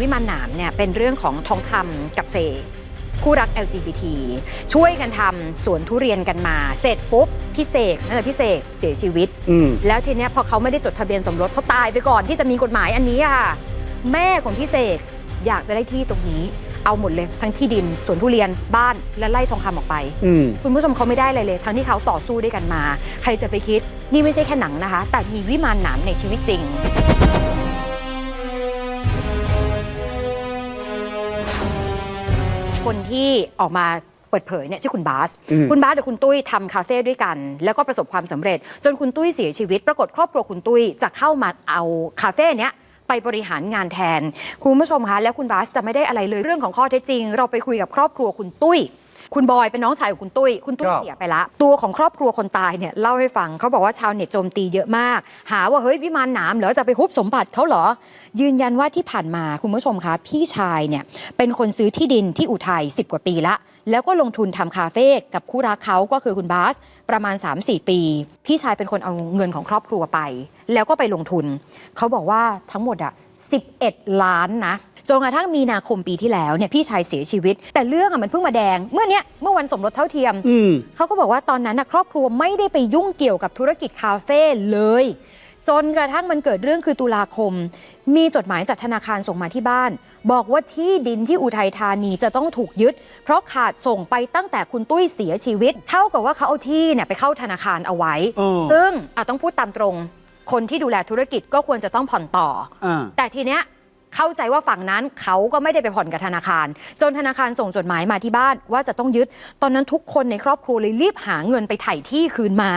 วิมานหนามเนี่ยเป็นเรื่องของทองคำกับเสกคู่รัก LGBT ช่วยกันทำสวนทุเรียนกันมา เสร็จปุ๊บพี่เสกนั่นแหละพี่เสกเสียชีวิต อืม แล้วทีเนี้ยพอเขาไม่ได้จดทะเบียนสมรสเขาตายไปก่อนที่จะมีกฎหมายอันนี้อะค่ะ แม่ของพี่เสกอยากจะได้ที่ตรงนี้ เอาหมดเลยทั้งที่ดินสวนทุเรียนบ้านและไล่ทองคำออกไป อืม คุณผู้ชมเขาไม่ได้อะไรเลย ทั้งที่เขาต่อสู้ด้วยกันมา ใครจะไปคิด นี่ไม่ใช่แค่หนังนะคะ แต่มีวิมานหนามในชีวิตจริง คนที่ออกมาเปิดเผยเนี่ยชื่อคุณบาสอืมคุณบาสกับคุณตุ้ยทำคาเฟ่ด้วยกัน แล้วก็ประสบความสำเร็จ จนคุณตุ้ยเสียชีวิต ปรากฏครอบครัวคุณตุ้ยจะเข้ามาเอาคาเฟ่เนี้ยไปบริหารงานแทน คุณผู้ชมคะ แล้วคุณบาสจะไม่ได้อะไรเลยเรื่องของข้อเท็จจริง เราไปคุยกับครอบครัวคุณตุ้ย คุณบอยเป็นน้องชายของคุณตุ้ย คุณตุ้ยครับ เสียไปละ ตัวของครอบครัวคนตายเนี่ยเล่าให้ฟังเขาบอกว่าชาวเน็ตโจมตีเยอะมาก หาว่าเฮ้ยวิมานหนามเหรอจะไปฮุบสมบัติเขาเหรอ ยืนยันว่าที่ผ่านมาคุณผู้ชมคะพี่ชายเนี่ยเป็นคนซื้อที่ดินที่อุทัย10 กว่าปีละ แล้วก็ลงทุนทำคาเฟ่กับคู่รักเขาก็คือคุณบาสประมาณ 3-4 ปี พี่ชายเป็นคนเอาเงินของครอบครัวไป แล้วก็ไปลงทุนเขาบอกว่าทั้งหมดอะ11 ล้านนะ จนกระทั่งมีนาคมปีที่แล้วเนี่ยพี่ชายเสียชีวิต แต่เรื่องอะมันเพิ่งมาแดง เมื่อเนี้ยเมื่อวันสมรสเท่าเทียมอืม เขาก็บอกว่าตอนนั้นนะครอบครัวไม่ได้ไปยุ่งเกี่ยวกับธุรกิจคาเฟ่เลย จนกระทั่งมันเกิดเรื่องคือตุลาคม มีจดหมายจากธนาคารส่งมาที่บ้าน บอกว่าที่ดินที่อุทัยธานีจะต้องถูกยึด เพราะขาดส่งไปตั้งแต่คุณตุ้ยเสียชีวิต เท่ากับว่าเขาเอาที่เนี่ยไปเข้าธนาคารเอาไว้ เออ ซึ่งอะต้องพูดตามตรง คนที่ดูแลธุรกิจก็ควรจะต้องผ่อนต่อ อ่า แต่ทีเนี้ย เข้าใจว่าฝั่งนั้นเขาก็ไม่ได้ไปผ่อนกับธนาคาร จนธนาคารส่งจดหมายมาที่บ้านว่าจะต้องยึด ตอนนั้นทุกคนในครอบครัวเลยรีบหาเงินไปไถ่ที่คืนมา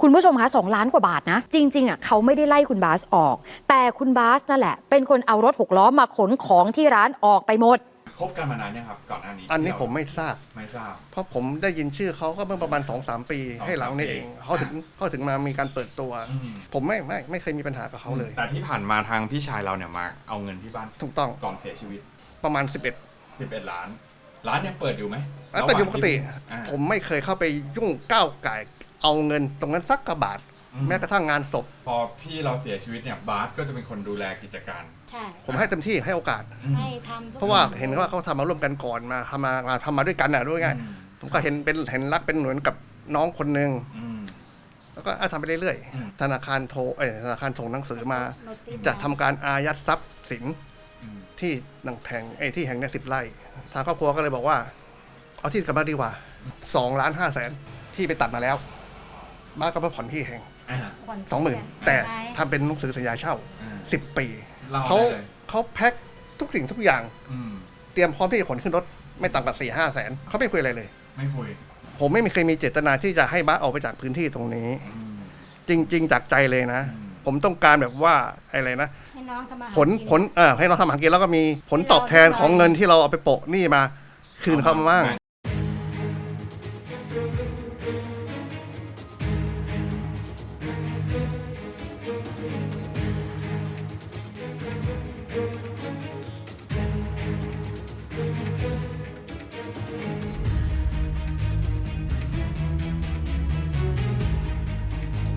คุณผู้ชมคะสองล้านกว่าบาทนะ จริง ๆอะเขาไม่ได้ไล่คุณบาสออก แต่คุณบาสนั่นแหละ เป็นคนเอารถหกล้อมาขนของที่ร้านออกไปหมด คบกันมานานยังครับ ก่อนหน้านี้อันนี้ที่เราผมไม่ทราบ ไม่ทราบ เพราะผมได้ยินชื่อเขาก็เมื่อประมาณ2อสปีสองให้หลังนี่เอง ปีเขาถึงเขาถึงมามีการเปิดตัว อืม ผมไม่ไม่ไม่เคยมีปัญหากับเขาเลย แต่ที่ผ่านมาทางพี่ชายเราเนี่ยมาเอาเงินที่บ้านถูกต้องก่อนเสียชีวิต ประมาณ 11 11 ล้าน ร้านยังเปิดอยู่ไหมอันเป็นอยู่ปกติอ่าผมไม่เคยเข้าไปยุ่งก้าวไก่ายเอาเงินตรงนั้นสักกระบาทอื ม แม้กระทั่งงานศพ พอพี่เราเสียชีวิตเนี่ยบาสก็จะเป็นคนดูแลกิจการ ใช่ผมให้เต็มที่ให้โอกาส อืม ให้ทำทุกเพราะว่าอย่งเห็นว่าเขาทำมาร่วมกันก่อนมาทำมามาทำมาด้วยกันน่ะด้วยไงอืม ผมก็เห็นเป็นเห็นรักเป็นเหมือนกับน้องคนหนึ่งอืม แล้วก็อะทำไปเรื่อยอืม ๆธนาคารโทรเอยธนาคารส่งหนังสือมา โน้ติสจะทำการอายัดทรัพย์สินอืมที่นังแทงไอ้ที่แห่งเนี้สิบไร่ทางครอบครัวก็เลยบอกว่า เอาที่กลับมาดีกว่าสองล้านห้าแสนที่ไปตัดมาแล้วบ้านก็มาผ่อนที่แห่ง อ่าผ่สองหมื่นทุเรียแต่ใช่ทำเป็นหนังสือสัญญาเช่าอ่าสิบปี เล่าเขาได้เลยเขาแพ็คทุกสิ่งทุกอย่าง อืมเตรียมพร้อมที่จะขนขึ้นรถไม่ต่ำกว่าสี่ห้าแสนเขาไม่คุยอะไรเลย ไม่คุยผมไม่มีเคยมีเจตนาที่จะให้บ้านออกไปจากพื้นที่ตรงนี้ อืม จริง ๆ จากใจเลยนะ อืม ผมต้องการแบบว่าอะไรนะ ให้น้องทำมาหาผลกิน ผลเออให้เราทำอาหารกินแล้วก็มีผลตอบแทนของเงินที่เราเอาไปโปะหนี่มา คืนเขามาบ้าง Música